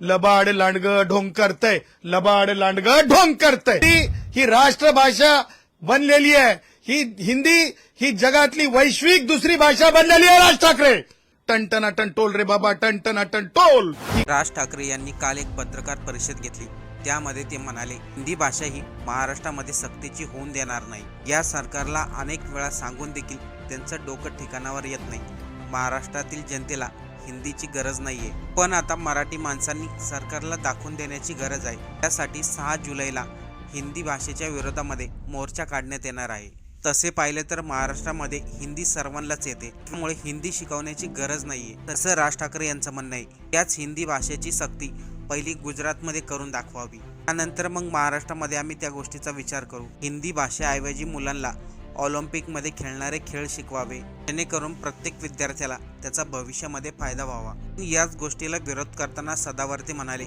लबाड लांडग ढोंग करतय. लबाड लांडग ढोंग करतय. ही राष्ट्रभाषा बनलेली आहे. ही हिंदी ही जगातली वैश्विक दुसरी भाषा बनलेली आहे राज ठाकरे. टन टन टोल रे बाबा टन टन टोल. राज ठाकरे यांनी काल एक पत्रकार परिषद घेतली. त्यामध्ये ते म्हणाले हिंदी भाषा ही महाराष्ट्रामध्ये सक्तीची होऊन देणार नाही. या सरकारला अनेक वेळा सांगून देखील त्यांचं डोकं ठिकाणावर येत नाही. महाराष्ट्रातील जनतेला हिंदीची गरज नाहीये. पण आता मराठी माणसांनी सरकारला दाखवून देण्याची गरज आहे. त्यासाठी सहा जुलैला हिंदी भाषेच्या विरोधामध्ये मोर्चा काढण्यात येणार आहे. तसे पाहिले तर महाराष्ट्रामध्ये हिंदी सर्वांनाच येते. त्यामुळे हिंदी शिकवण्याची गरज नाहीये. तसं राज ठाकरे यांचं म्हणणं आहे त्याच हिंदी भाषेची सक्ती पहिली गुजरातमध्ये करून दाखवावी. त्यानंतर मग महाराष्ट्रामध्ये आम्ही त्या गोष्टीचा विचार करू. हिंदी भाषेऐवजी मुलांना ऑलिम्पिकमध्ये खेळणारे खेळ शिकवावे जेणेकरून प्रत्येक विद्यार्थ्याला त्याचा भविष्यामध्ये फायदा व्हावा. याच गोष्टीला विरोध करताना सदावर्ती म्हणाले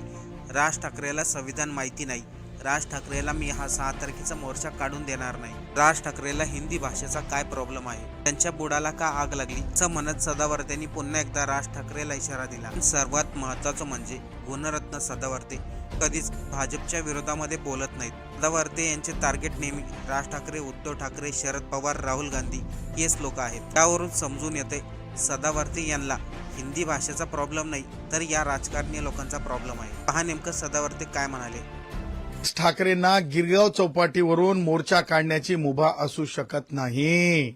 राज ठाकरेला संविधान माहिती नाही. राज ठाकरेला मी हा सहा तारखेचा मोर्चा काढून देणार नाही. राज ठाकरेला हिंदी भाषेचा काय प्रॉब्लेम आहे? त्यांच्या बुडाला का आग लागली? असं म्हणत सदावर्तेंनी पुन्हा एकदा राज ठाकरेला इशारा दिला. सर्वात महत्वाचं म्हणजे गुणरत्न सदावर्ते. कधीच भाजपच्या विरोधामध्ये बोलत नाहीत. सदावर्ते यांचे टार्गेट नेहमी राज ठाकरे उद्धव ठाकरे शरद पवार राहुल गांधी हेच लोक आहेत. त्यावरून समजून येते सदावर्ते यांना हिंदी भाषेचा प्रॉब्लेम नाही तर या राजकारणी लोकांचा प्रॉब्लेम आहे. पहा नेमकं सदावर्ते काय म्हणाले? ठाकरेंना गिरगाव चौपाटीवरून मोर्चा काढण्याची मुभा असू शकत नाही.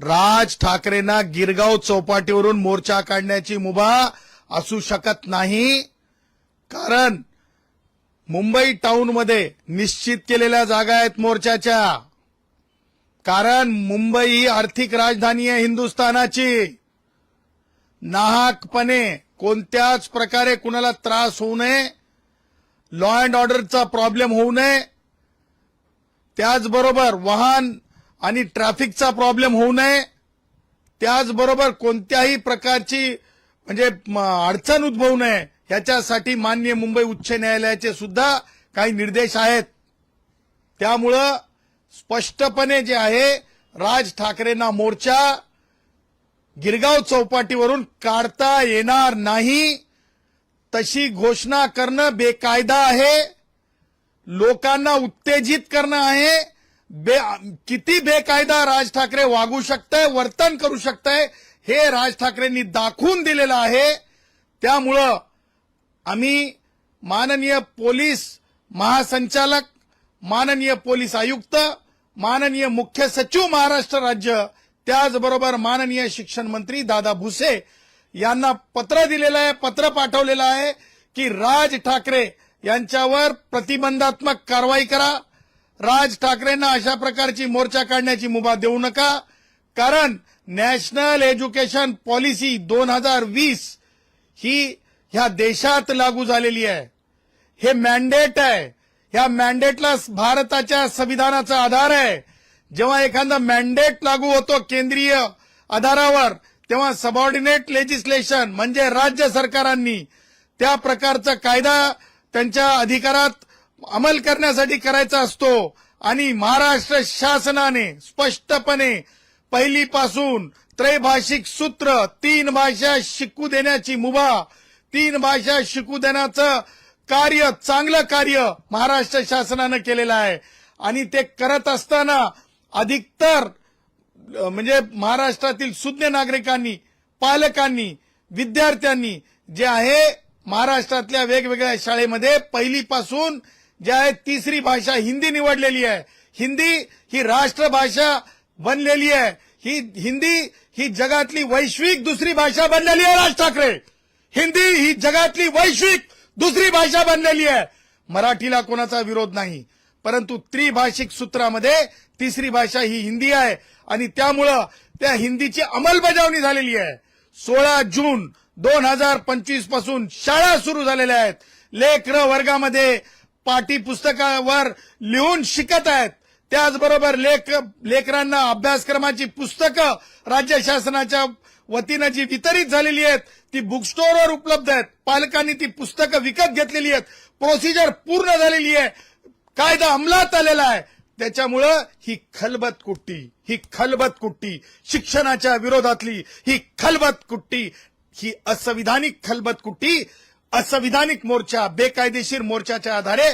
राज ठाकरेंना गिरगाव चौपाटीवरून मोर्चा काढण्याची मुभा असू शकत नाही. कारण मुंबई टाऊनमध्ये निश्चित केलेल्या जागा आहेत मोर्चाच्या. कारण मुंबई ही आर्थिक राजधानी आहे हिंदुस्थानाची. नाहकपणे कोणत्याच प्रकारे कुणाला त्रास होऊ नये लॉ अँड ऑर्डरचा प्रॉब्लेम होऊ नये. त्याचबरोबर वाहन आणि ट्रॅफिकचा प्रॉब्लेम होऊ नये. त्याचबरोबर कोणत्याही प्रकारची म्हणजे अडचण उद्भवू नये. याच्यासाठी मान्य मुंबई उच्च न्यायालयाचे सुद्धा काही निर्देश आहेत. त्यामुळं स्पष्टपणे जे आहे राज ठाकरेंना मोर्चा गिरगाव चौपाटीवरून काढता येणार नाही. तशी घोषणा करणं बेकायदा आहे. लोकांना उत्तेजित करणं आहे. बे किती बेकायदा राज ठाकरे वागू शकतंय वर्तन करू शकतंय हे राज ठाकरेंनी दाखवून दिलेलं आहे. त्यामुळं आम्ही माननीय पोलीस महासंचालक माननीय पोलीस आयुक्त माननीय मुख्य सचिव महाराष्ट्र राज्य त्याचबरोबर माननीय शिक्षण मंत्री दादा भुसे यांना पत्र दिलेलं आहे पत्र पाठवलेलं आहे की राज ठाकरे यांच्यावर प्रतिबंधात्मक कारवाई करा. राज ठाकरेंना अशा प्रकारची मोर्चा काढण्याची मुभा देऊ नका. कारण नॅशनल एज्युकेशन पॉलिसी दोन हजार वीस ही ह्या देशात लागू झालेली आहे. हे मॅन्डेट आहे. ह्या मॅन्डेटला भारताच्या संविधानाचा आधार आहे. जेव्हा एखादा मॅन्डेट लागू होतो केंद्रीय आधारावर तेव्हा सबऑर्डिनेट लेजिस्लेशन म्हणजे राज्य सरकारांनी त्या प्रकारचा कायदा त्यांच्या अधिकारात अंमल करण्यासाठी करायचा असतो. आणि महाराष्ट्र शासनाने स्पष्टपणे पहिलीपासून त्रैभाषिक सूत्र तीन भाषा शिकू देण्याची मुभा तीन भाषा शिकू देण्याचं कार्य चांगलं कार्य महाराष्ट्र शासनानं केलेलं आहे. आणि ते करत असताना अधिकतर म्हणजे महाराष्ट्रातील सुज्ञ नागरिकांनी पालकांनी विद्यार्थ्यांनी जे आहे महाराष्ट्रातल्या वेगवेगळ्या शाळेमध्ये पहिलीपासून जे आहे तिसरी भाषा हिंदी निवडलेली आहे. हिंदी ही राष्ट्रभाषा बनलेली आहे. ही हिंदी ही जगातली वैश्विक दुसरी भाषा बनलेली आहे राज ठाकरे. हिंदी ही जगातली वैश्विक दुसरी भाषा बनलेली आहे. मराठीला कोणाचा विरोध नाही परंतु त्रिभाषिक सूत्रामध्ये तिसरी भाषा ही हिंदी आहे. आणि त्यामुळं त्या हिंदीची अंमलबजावणी झालेली आहे. सोळा जून दोन हजार पंचवीसपासून शाळा सुरू झालेल्या आहेत. लेकर वर्गामध्ये पाठी पुस्तकावर लिहून शिकत आहेत. त्याचबरोबर लेख लेकरांना अभ्यासक्रमाची पुस्तकं राज्य शासनाच्या वतीनं जी वितरित झालेली आहेत ती बुक स्टोअरवर उपलब्ध आहेत. पालकांनी ती पुस्तकं विकत घेतलेली आहेत. प्रोसिजर पूर्ण झालेली आहे. कायदा अंमलात आलेला आहे. त्याच्यामुळं ही खलबत कुट्टी ही खलबत कुट्टी शिक्षणाच्या विरोधातली ही खलबत कुट्टी ही असंविधानिक खलबत कुट्टी असंविधानिक मोर्चा बेकायदेशीर मोर्चाच्या आधारे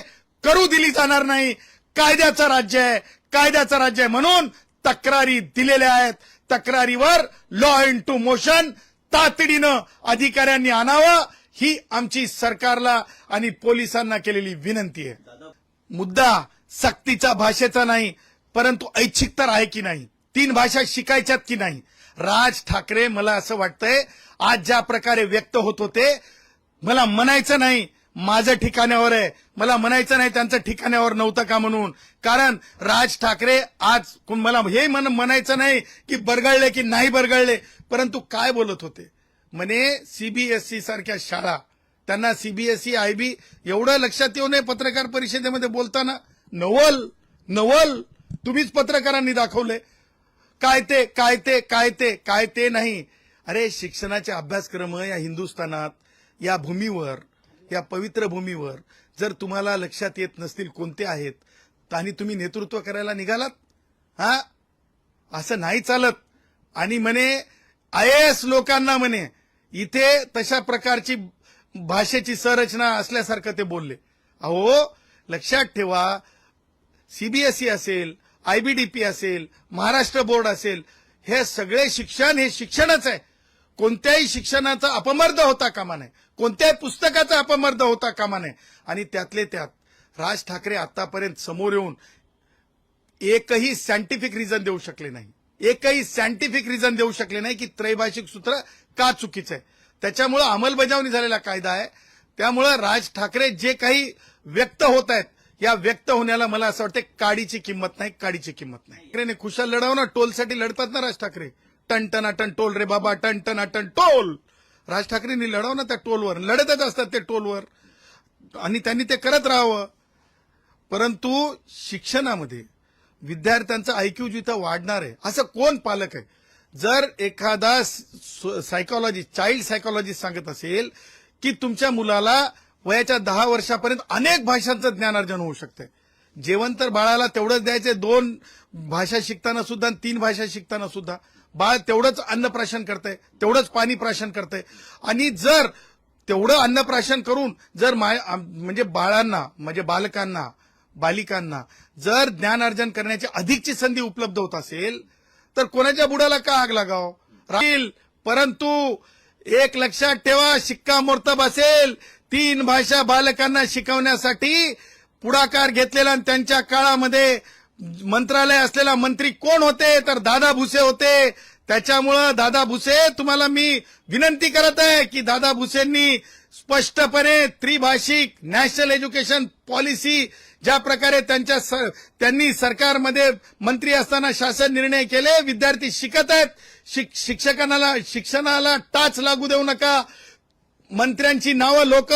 करू दिली जाणार नाही. कायद्याचं राज्य आहे. कायद्याचं राज्य आहे म्हणून तक्रारी दिलेल्या आहेत. तक्रारीवर लॉ इन टू मोशन तातडीनं अधिकाऱ्यांनी आणावं ही आमची सरकारला आणि पोलिसांना केलेली विनंती आहे. मुद्दा सक्तीचा भाषेचा नाही परंतु ऐच्छिक तर आहे की नाही? तीन भाषा शिकायच्यात की नाही? राज ठाकरे मला असं वाटतंय आज ज्या प्रकारे व्यक्त होत होते मला म्हणायचं नाही माझं ठिकाण्यावर आहे. मला म्हणायचं नाही त्यांचं ठिकाण्यावर नव्हतं का म्हणून? कारण राज ठाकरे आज कोण- मला हे म्हण म्हणायचं नाही की बरगळले की नाही बरगळले परंतु काय बोलत होते? म्हणे सीबीएसई सारख्या शाळा. त्यांना सीबीएसई आयबी एवढं लक्षात येऊ नये पत्रकार परिषदेमध्ये बोलताना. नवल नवल तुम्हीच पत्रकारांनी दाखवले. काय ते काय ते काय ते काय ते नाही. अरे शिक्षणाचे अभ्यासक्रम या हिंदुस्थानात या भूमीवर या पवित्र भूमीवर जर तुम्हाला लक्षात येत नसतील कोणते आहेत आणि तुम्ही नेतृत्व करायला निघालात? हा? असं नाही चालत. आणि म्हणे आय एस लोकांना म्हणे इथे तशा प्रकारची भाषेची संरचना असल्यासारखं ते बोलले. अहो लक्षात ठेवा सीबीएसई असेल आयबीडीपी असेल महाराष्ट्र बोर्ड असेल हे सगळे शिक्षण हे शिक्षणच आहे. कोणत्याही शिक्षणाचा अपमर्द होता कामा नये. कोणत्याही पुस्तकाचा अपमर्द होता कामा नये. आणि त्यातले त्यात राज ठाकरे आतापर्यंत समोर येऊन एकही सायंटिफिक रिझन देऊ शकले नाही. एकही सायंटिफिक रिझन देऊ शकले नाही की त्रैभाषिक सूत्र का चुकीचं आहे. त्याच्यामुळं अंमलबजावणी झालेला कायदा आहे. त्यामुळं राज ठाकरे जे काही व्यक्त होत आहेत या व्यक्त होण्याला मला असं वाटतं काडीची किंमत नाही काडीची किंमत नाही. ठाकरेने खुशाल लढाव ना टोलसाठी लढतात ना राज ठाकरे. टन टन टोल रे बाबा टन टन टोल. राज ठाकरेंनी लढाव ना त्या टोलवर. लढतच असतात ते टोलवर. आणि त्यांनी ते करत राहावं. परंतु शिक्षणामध्ये विद्यार्थ्यांचं आयक्यू जिथं वाढणार आहे. असं कोण पालक आहे? जर एखादा सायकॉलॉजी चाइल्ड सायकॉलॉजी सांगत असेल की तुमच्या मुलाला वयाच्या दहा वर्षापर्यंत अनेक भाषांचं ज्ञानार्जन होऊ शकतंय जेवण तर बाळाला तेवढंच द्यायचे दोन भाषा शिकताना सुद्धा आणि तीन भाषा शिकताना सुद्धा. बाळ तेवढंच अन्नप्राशन करतंय तेवढंच पाणी प्राशन करतंय. आणि जर तेवढं अन्नप्राशन करून जर म्हणजे बाळांना म्हणजे बालकांना बालिकांना जर ज्ञानार्जन करण्याची अधिकची संधी उपलब्ध होत असेल तर कोणाच्या बुडाला का आग लागाव? राहील परंतु एक लक्षात ठेवा शिक्कामोर्तब असेल. तीन भाषा बालकांना शिकवण्यासाठी पुढाकार घेतलेला आणि त्यांच्या काळामध्ये मंत्रालय असलेला मंत्री कोण होते? तर दादा भुसे होते. त्याच्यामुळं दादा भुसे तुम्हाला मी विनंती करत आहे की दादा भुसेंनी स्पष्टपणे त्रिभाषिक नॅशनल एज्युकेशन पॉलिसी ज्या प्रकारे त्यांच्या स- त्यांनी सरकारमध्ये मंत्री असताना शासन निर्णय केले. विद्यार्थी शिकत आहेत. शिक- शिक्षकांना शिक्षणाला टाच लागू देऊ नका. मंत्र्यांची नावं लोक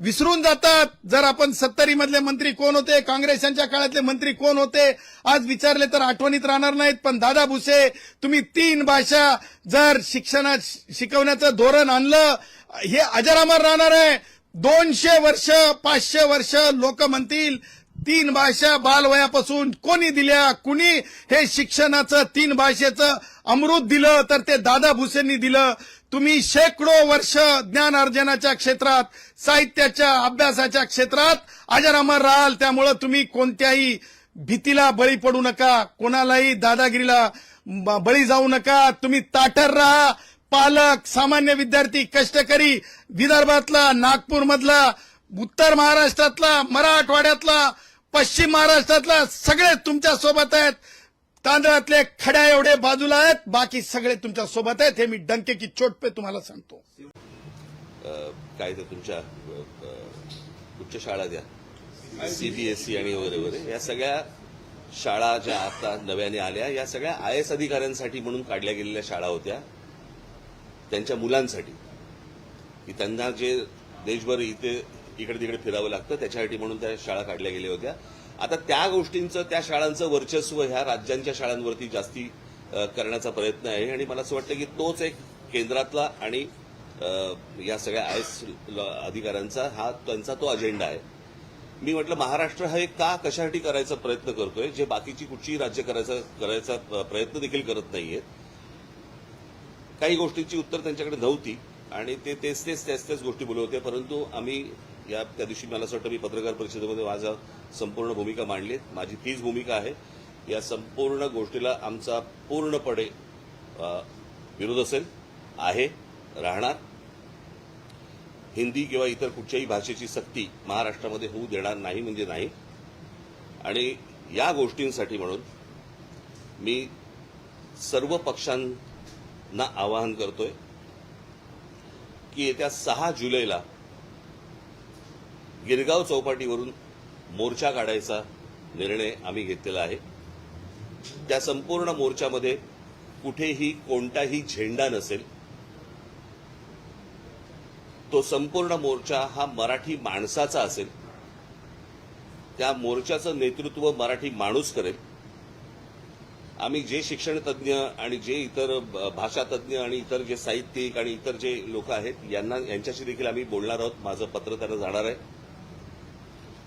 विसरून जातात. जर आपण सत्तरी मधले मंत्री कोण होते काँग्रेस यांच्या काळातले मंत्री कोण होते आज विचारले तर आठवणीत राहणार नाहीत. पण दादा भुसे तुम्ही तीन भाषा जर शिक्षणात शिकवण्याचं धोरण आणलं हे अजरामर राहणार आहे. दोनशे वर्ष पाचशे वर्ष लोक म्हणतील तीन भाषा बालवयापासून कोणी दिल्या कुणी हे शिक्षणाचं तीन भाषेचं अमृत दिलं तर ते दादा भुसेंनी दिलं. तुम्ही शेकडो वर्ष ज्ञान अर्जनाच्या क्षेत्रात साहित्याच्या अभ्यासाच्या क्षेत्रात अजरामर राहाल. त्यामुळं तुम्ही कोणत्याही भीतीला बळी पडू नका कोणालाही दादागिरीला बळी जाऊ नका. तुम्ही ताठर राहा. पालक सामान्य विद्यार्थी कष्टकरी विदर्भातला नागपूरमधला उत्तर महाराष्ट्रातला मराठवाड्यातला पश्चिम महाराष्ट्रातला सगळे तुमच्यासोबत आहेत. तांदळातले खड्या एवढे बाजूला आहेत बाकी सगळे तुमच्यासोबत आहेत. हे मी डंके की चोट पे तुम्हाला सांगतो. काय ते तुमच्या उच्च शाळा द्या. सीबीएसई आणि वगैरे वगैरे. या सगळ्या शाळा ज्या आता नव्याने आल्या या सगळ्या आय एस अधिकाऱ्यांसाठी म्हणून काढल्या गेलेल्या शाळा होत्या. त्यांच्या मुलांसाठी. की त्यांना जे देशभर इथे इकडे तिकडे फिरावं लागतं त्याच्यासाठी म्हणून त्या शाळा काढल्या गेल्या होत्या. आता त्या गोष्टींचं त्या शाळांचं वर्चस्व ह्या राज्यांच्या शाळांवरती जास्ती करण्याचा प्रयत्न आहे. आणि मला असं वाटतं की तोच एक केंद्रातला आणि या सगळ्या आय एस अधिकाऱ्यांचा हा त्यांचा तो अजेंडा आहे. मी म्हटलं महाराष्ट्र हा एक का कशासाठी करायचा प्रयत्न करतोय जे बाकीची कुठचीही राज्य करायचा करायचा प्रयत्न देखील करत नाहीयेत. काही गोष्टींची उत्तर त्यांच्याकडे नव्हती आणि ते तेच तेच त्याच त्याच गोष्टी बोलत होते. परंतु आम्ही या त्या दिवशी मला असं वाटतं मी पत्रकार परिषदेमध्ये माझा संपूर्ण भूमिका मांडली माझी तीच भूमिका आहे. या संपूर्ण गोष्टीला आमचा पूर्णपणे विरोध असेल आहे राहणार. हिंदी किंवा इतर कुठच्याही भाषेची सक्ती महाराष्ट्रामध्ये होऊ देणार नाही म्हणजे नाही. आणि या गोष्टींसाठी म्हणून मी सर्व पक्षांना आवाहन करतोय की येत्या सहा जुलैला गिरगाव चौपाटीवरून मोर्चा काढायचा निर्णय आम्ही घेतलेला आहे. त्या संपूर्ण मोर्चामध्ये कुठेही कोणताही झेंडा नसेल. तो संपूर्ण मोर्चा हा मराठी माणसाचा असेल. त्या मोर्चाचं नेतृत्व मराठी माणूस करेल. आम्ही जे शिक्षण तज्ज्ञ आणि जे इतर ब- भाषा तज्ज्ञ आणि इतर जे साहित्यिक आणि इतर जे लोक आहेत यांना यांच्याशी देखील आम्ही बोलणार आहोत. माझं पत्र त्यांना जाणार आहे.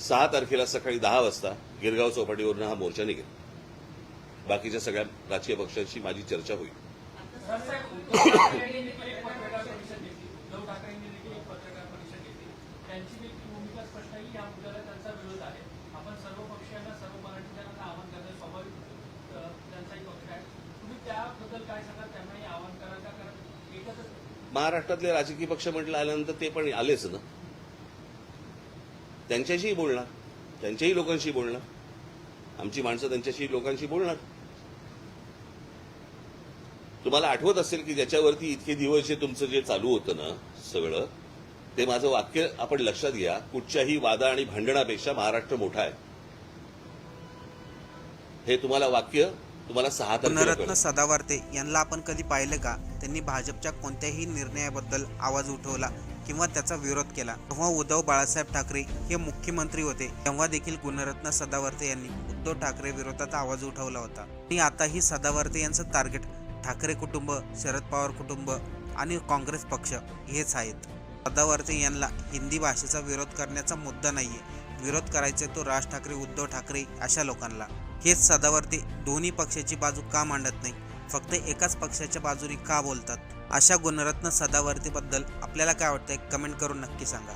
सहा तारखेला सकाळी दहा वाजता गिरगाव चौपाटीवरून हा मोर्चा निघेल. बाकीच्या सगळ्या राजकीय पक्षांशी माझी चर्चा होईल. महाराष्ट्रातले राजकीय पक्ष म्हटलं आल्यानंतर ते पण आलेच ना. त्यांच्याशीही बोलणार. त्यांच्याही लोकांशी बोलणार. आमची माणसं त्यांच्याशी लोकांशी बोलणार. तुम्हाला आठवत असेल की ज्याच्यावरती इतके दिवस जे तुमचं जे चालू होतं ना सगळं ते माझं वाक्य आपण लक्षात घ्या. कुठच्याही वादा आणि भांडणापेक्षा महाराष्ट्र मोठा आहे. हे तुम्हाला वाक्य तुम्हाला सहा तारखेला पुनरत्न सदावर्ते यांना आपण कधी पाहिलं का? त्यांनी भाजपच्या कोणत्याही निर्णयाबद्दल आवाज उठवला. किंवा त्याचा विरोध केला. तेव्हा उद्धव बाळासाहेब ठाकरे हे मुख्यमंत्री होते. तेव्हा देखील गुणरत्न सदावर्ते यांनी उद्धव ठाकरे विरोधात आवाज उठवला होता. आणि आताही सदावर्ते यांचं टार्गेट ठाकरे कुटुंब शरद पवार कुटुंब आणि काँग्रेस पक्ष हेच आहेत. सदावर्ते यांना हिंदी भाषेचा विरोध करण्याचा मुद्दा नाहीये. विरोध करायचा तो राज ठाकरे उद्धव ठाकरे अशा लोकांना. हेच सदावर्ते दोन्ही पक्षाची बाजू का मांडत नाही? फक्त एकाच पक्षाच्या बाजूने का बोलतात? अशा गुणरत्न सदावर्तीबद्दल आपल्याला काय वाटतंय? कमेंट करून नक्की सांगा.